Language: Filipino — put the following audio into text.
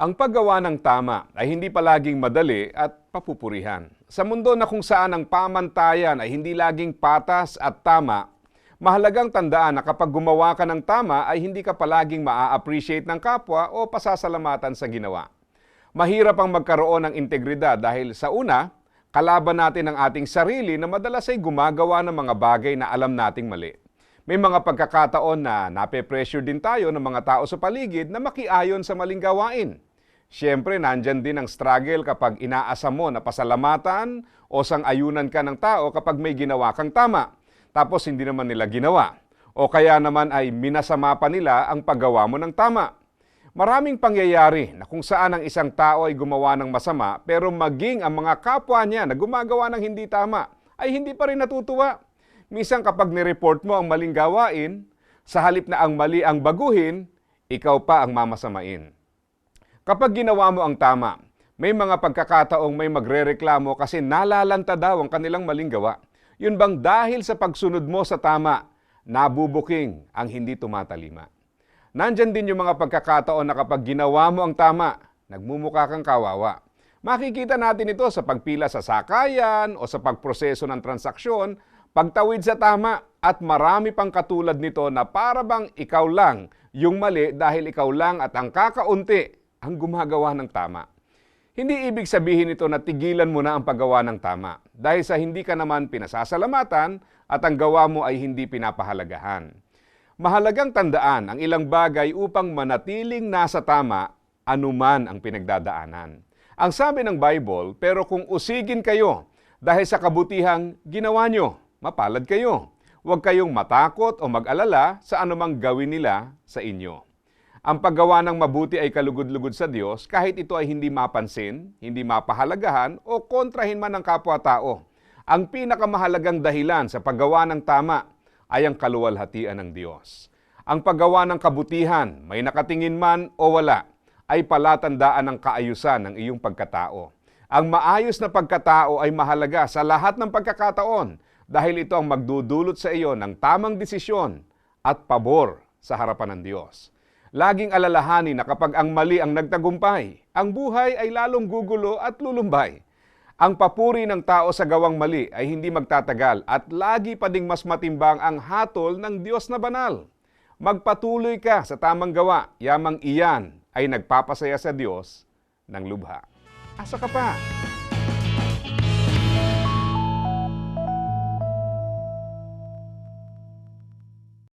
Ang paggawa ng tama ay hindi palaging madali at papupurihan. Sa mundo na kung saan ang pamantayan ay hindi laging patas at tama, mahalagang tandaan na kapag gumawa ka ng tama ay hindi ka palaging maa-appreciate ng kapwa o pasasalamatan sa ginawa. Mahirap ang magkaroon ng integridad dahil sa una, kalaban natin ang ating sarili na madalas ay gumagawa ng mga bagay na alam nating mali. May mga pagkakataon na nape-pressure din tayo ng mga tao sa paligid na makiayon sa maling gawain. Siyempre, nandyan din ang struggle kapag inaasa mo na pasalamatan o sang-ayunan ka ng tao kapag may ginawa kang tama. Tapos hindi naman nila ginawa. O kaya naman ay minasama pa nila ang paggawa mo ng tama. Maraming pangyayari na kung saan ang isang tao ay gumawa ng masama pero maging ang mga kapwa niya na gumagawa ng hindi tama ay hindi pa rin natutuwa. Minsan kapag nireport mo ang maling gawain, sa halip na ang mali ang baguhin, ikaw pa ang mamasamain. Kapag ginawa mo ang tama, may mga pagkakataong may magrereklamo kasi nalalanta daw ang kanilang maling gawa. Yun bang dahil sa pagsunod mo sa tama, nabubuking ang hindi tumatalima. Nandyan din yung mga pagkakataon na kapag ginawa mo ang tama, nagmumukha kang kawawa. Makikita natin ito sa pagpila sa sakayan o sa pagproseso ng transaksyon, pagtawid sa tama at marami pang katulad nito na para bang ikaw lang yung mali dahil ikaw lang at ang kakaunti ang gumagawa ng tama. Hindi ibig sabihin ito na tigilan mo na ang paggawa ng tama dahil sa hindi ka naman pinasasalamatan at ang gawa mo ay hindi pinapahalagahan. Mahalagang tandaan ang ilang bagay upang manatiling nasa tama anuman ang pinagdadaanan. Ang sabi ng Bible, pero kung usigin kayo dahil sa kabutihang ginawa nyo, mapalad kayo. Huwag kayong matakot o mag-alala sa anumang gawin nila sa inyo. Ang paggawa ng mabuti ay kalugod-lugod sa Diyos kahit ito ay hindi mapansin, hindi mapahalagahan o kontrahin man ng kapwa-tao. Ang pinakamahalagang dahilan sa paggawa ng tama ay ang kaluwalhatian ng Diyos. Ang paggawa ng kabutihan, may nakatingin man o wala, ay palatandaan ng kaayusan ng iyong pagkatao. Ang maayos na pagkatao ay mahalaga sa lahat ng pagkakataon dahil ito ang magdudulot sa iyo ng tamang desisyon at pabor sa harapan ng Diyos. Laging alalahanin na kapag ang mali ang nagtagumpay, ang buhay ay lalong gugulo at lulumbay. Ang papuri ng tao sa gawang mali ay hindi magtatagal at lagi pa ding mas matimbang ang hatol ng Diyos na banal. Magpatuloy ka sa tamang gawa, yamang iyan ay nagpapasaya sa Diyos ng lubha. Asa ka pa?